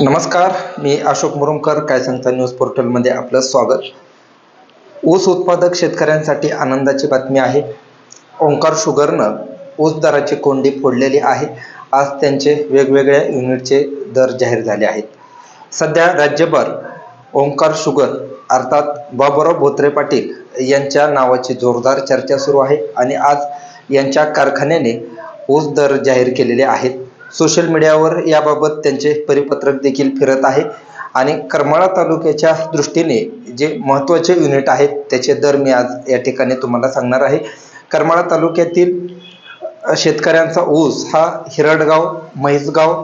नमस्कार मी अशोक मुरुमकर काय सांगता न्यूज पोर्टलमध्ये आपलं स्वागत. ऊस उत्पादक शेतकऱ्यांसाठी आनंदाची बातमी आहे. ओंकार शुगरनं ऊस दराची कोंडी फोडलेली आहे. आज त्यांचे वेगवेगळ्या युनिटचे दर जाहीर झाले आहेत. सध्या राज्यभर ओंकार शुगर अर्थात बाबुराव भोत्रे पाटील यांच्या नावाची जोरदार चर्चा सुरू आहे आणि आज यांच्या कारखान्याने ऊस दर जाहीर केलेले आहेत. सोशल मीडियावर याबाबत त्यांचे परिपत्रक देखील फिरत आहे. आणि करमाळा तालुक्याच्या दृष्टीने जे महत्त्वाचे युनिट आहेत त्याचे दर मी आज या ठिकाणी तुम्हाला सांगणार आहे. करमाळा तालुक्यातील शेतकऱ्यांचा ऊस हा हिरडगाव म्हैसगाव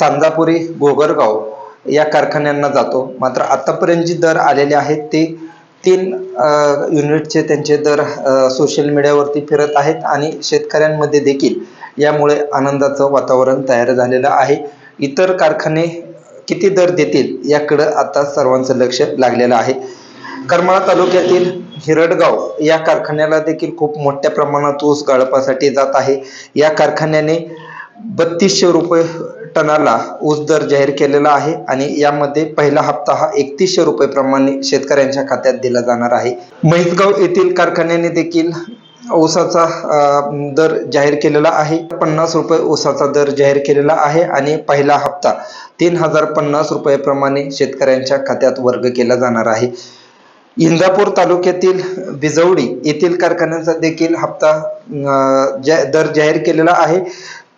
चांदापुरी गोगरगाव या कारखान्यांना जातो. मात्र आतापर्यंत जे दर आलेले आहेत ते तीन युनिटचे त्यांचे दर सोशल मीडियावरती फिरत आहेत. आणि शेतकऱ्यांमध्ये देखील यामुळे आनंदाचं वातावरण तयार झालेलं आहे. इतर कारखाने किती दर देतील याकडं आता सर्वांचं लक्ष लागलेलं आहे. करमाळा तालुक्यातील हिरडगाव या कारखान्याला देखील खूप मोठ्या प्रमाणात ऊस गाळपासाठी जात आहे. या कारखान्याने बत्तीसशे रुपये टनाला ऊस दर जाहीर केलेला आहे आणि यामध्ये पहिला हप्ता हा एकतीसशे रुपये प्रमाणे शेतकऱ्यांच्या खात्यात दिला जाणार आहे. म्हैसगाव येथील कारखान्याने देखील ऊसाचा दर जाहीर केलेला आहे. पन्नास रुपये ऊसाचा दर जाहीर केलेला आहे आणि पहिला हप्ता तीन हजार पन्नास रुपयेप्रमाणे शेतकऱ्यांच्या खात्यात वर्ग केला जाणार आहे. इंदापूर तालुक्यातील बिजवडी येथील कारखान्याचा देखील हप्ता दर जाहीर केलेला आहे.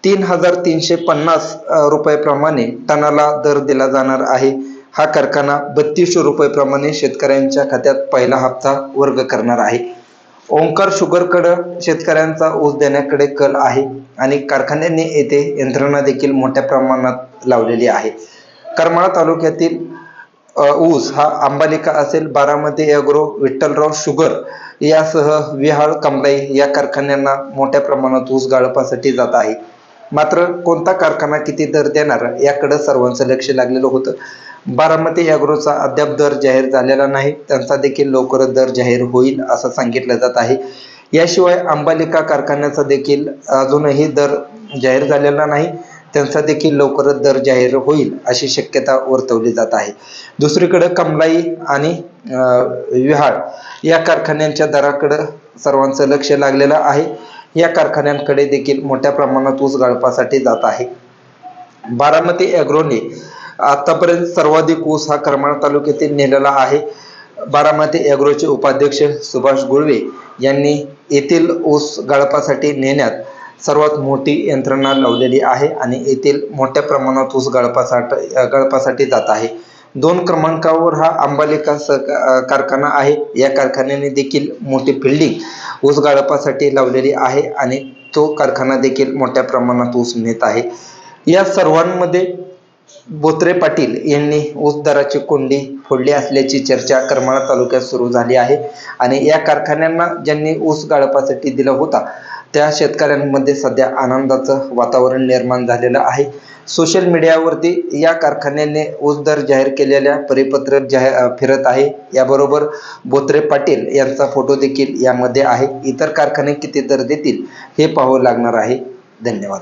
तीन हजार तीनशे पन्नास रुपयेप्रमाणे टनाला दर दिला जाणार आहे. हा कारखाना बत्तीसशे रुपयेप्रमाणे शेतकऱ्यांच्या खात्यात पहिला हप्ता वर्ग करणार आहे. ओंकार शुगरकडं शेतकऱ्यांचा ऊस देण्याकडे कल आहे आणि कारखान्यांनी येथे यंत्रणा देखील मोठ्या प्रमाणात लावलेली आहे. करमाळा तालुक्यातील ऊस हा अंबालिका असेल बारामती अग्रो विठ्ठलराव शुगर यासह विहाळ कमलाई या कारखान्यांना मोठ्या प्रमाणात ऊस गाळपासाठी जात आहे. मात्र कोणता कारखाना किती दर देणार याकडे सर्वांचं लक्ष लागलेलं होतं. बारामती अॅग्रोचा अद्याप दर जाहीर झालेला नाही. त्यांचा देखील लवकरच दर जाहीर होईल असं सांगितलं जात आहे. याशिवाय अंबालिका कारखान्याचा देखील अजूनही दर जाहीर झालेला नाही. त्यांचा देखील लवकरच दर जाहीर होईल अशी शक्यता वर्तवली जात आहे. दुसरीकडे कमलाई आणि विहाळ या कारखान्यांच्या दराकडं सर्वांचं लक्ष लागलेलं आहे. या कारखान्यांकडे देखील मोठ्या प्रमाणात ऊस गाळपासाठी जात आहे. बारामती अॅग्रोने आतापर्यंत सर्वाधिक ऊस हा करमाळा तालुक्यातील नेलेला आहे. बारामती अॅग्रोचे उपाध्यक्ष सुभाष गुळवे यांनी येथील ऊस गाळपासाठी नेण्यात सर्वात मोठी यंत्रणा लावलेली आहे आणि येथील मोठ्या प्रमाणात ऊस गाळपासाठी गाळपासाठी जात आहे. दोन क्रमांकावर हा अंबालिका स कारखाना आहे. या कारखान्याने देखील मोठी फिल्डिंग ऊस गाळपासाठी लावलेली आहे आणि तो कारखाना देखील मोठ्या प्रमाणात ऊस नेत आहे. या सर्वांमध्ये बोत्रे पाटील यांनी ऊस दराची कोंडी फोडली असल्याची चर्चा करमाळा तालुक्यात सुरू झाली आहे आणि या कारखान्यांना ज्यांनी ऊस गाळपासाठी दिला होता त्या शेतकऱ्यांमध्ये सध्या आनंदाचं वातावरण निर्माण झालेलं आहे. सोशल मीडियावरती या कारखान्याने ऊस दर जाहीर केलेल्या परिपत्रक जाहीर फिरत आहे. याबरोबर बोत्रे पाटील यांचा फोटो देखील यामध्ये आहे. इतर कारखाने किती दर देतील हे पाहावं लागणार आहे. धन्यवाद.